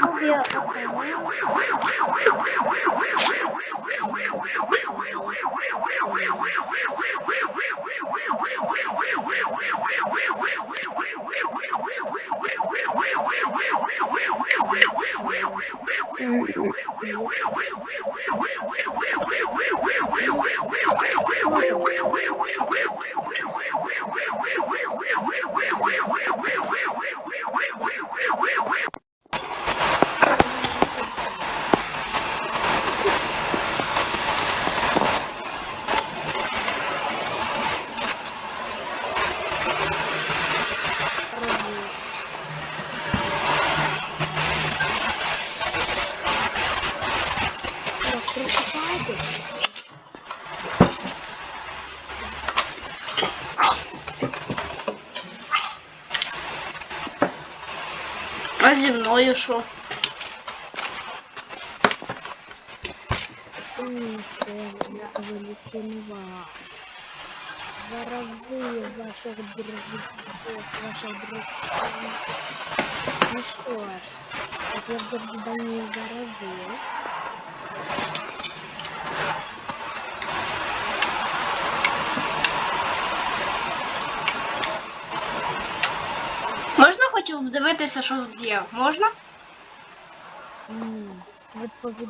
不行。嗯。А зі мною що? Валентинова. Воровые ваших дружков, ваших дружков. Ну что ж, я вроде бы не воровые. Хоч дивитися, що тут є? Можна? Вот повед...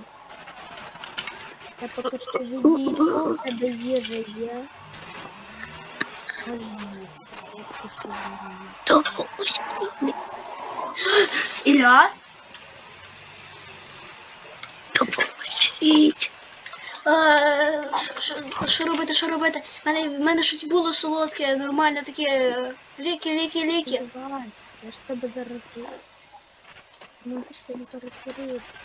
Я пока что видел, когда ежа я. Допоможіть. Ілля? Допоможіть. Е, що- що- Що робити, що робити? В мене, в мене щось було солодке, нормальне таке. е, Ліки, ліки, ліки. Давай, я ж тебе заразила. Ну ти ж тебе заразиться.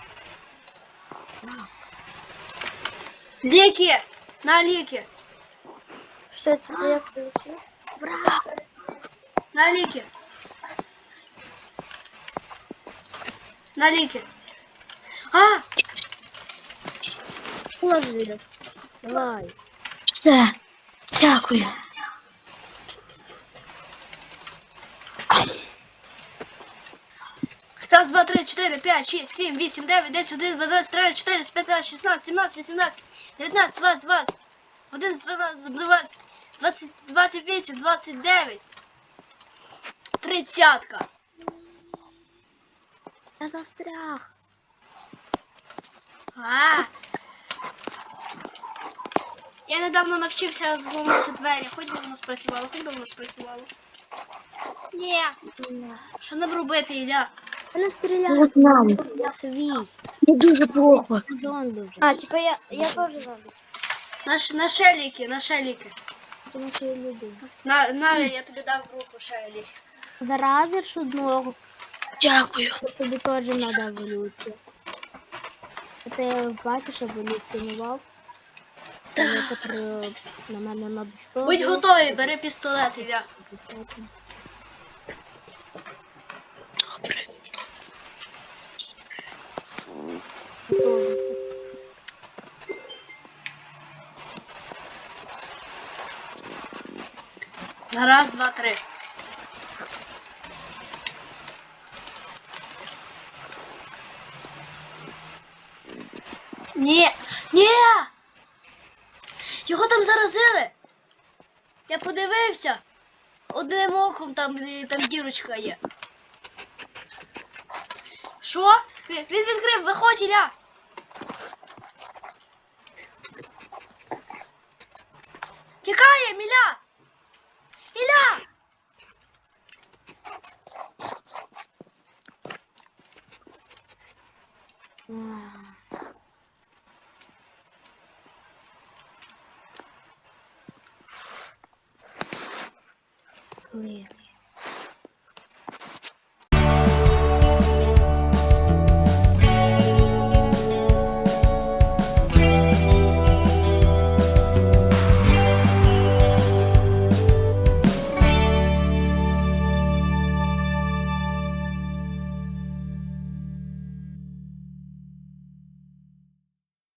Ліки! На ліки! Все, це я включу. Бра! На ліки! На ліки! А! Положили. Давай. Все. Дякую. Раз, два, три, чотири, п'ять, шість, сім, вісім, дев'ять, десять, один, двадцять, тридцять, чотирнадцять, п'ятнадцять, шістнадцять, сімнадцять, вісімнадцять, дев'ятнадцять, двадцять, двадцять, один, двадцять, двадцять, двадцять вісім, двадцять дев'ять. Тридцятка. Я застряг. А. Я недавно навчився зламати двері, хоч би воно спрацювало, хоч би воно спрацювало. Ні, що нам робити, Ілля? Вона Не стріляє. знаю. Я свій. Мені дуже плохо. Зомбі вже. А, типа я, я тоже зомби. На, ш- на шеліки, на шеліки. Я. На, на, я тобі дав в руку шелік. Заразиш одного, Дякую. то тобі теж треба еволюція. Це я бачиш, еволюціонував. Там некоторі на мене надставили. Будь готовий, бери пістолет, Ілля. Добре. На раз, два, три. Ні, ні! Його там заразили. Я подивився. Одним оком там, е, там дірочка є. Що? Він відкрив, виходь, Ілля! Тікає, Міля! Clear.